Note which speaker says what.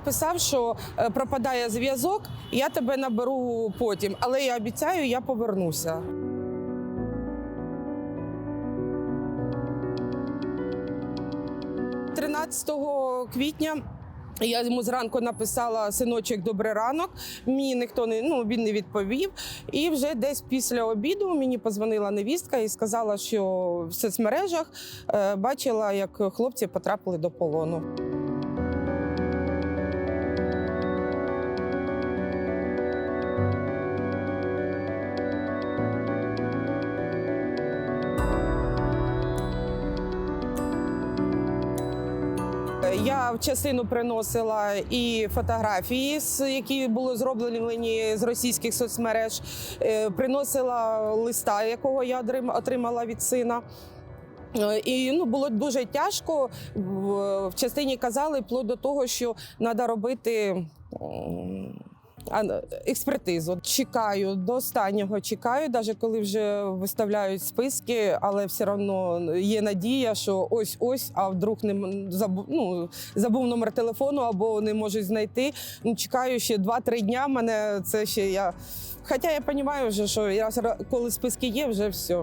Speaker 1: написав, що е, пропадає зв'язок, я тебе наберу потім, але я обіцяю, я повернуся. – 13 квітня я йому зранку написала синочок, добрий ранок. Мені ніхто не ну він не відповів. І вже десь після обіду мені позвонила невістка і сказала, що в соцмережах е, бачила, як хлопці потрапили до полону. Я в частину приносила і фотографії, які були зроблені з російських соцмереж. Е, Приносила листа, якого я отримала від сина. Е, І ну було дуже тяжко. В частині казали вплоть до того, що треба робити. Експертизу чекаю до останнього. Чекаю, навіть коли вже виставляють списки, але все одно є надія, що ось ось, а вдруг не забув, ну, забув номер телефону або не можуть знайти. Ну, чекаю ще 2-3 дня. Мене це ще я. Хоча я розумію, вже, що я, коли списки є, вже все.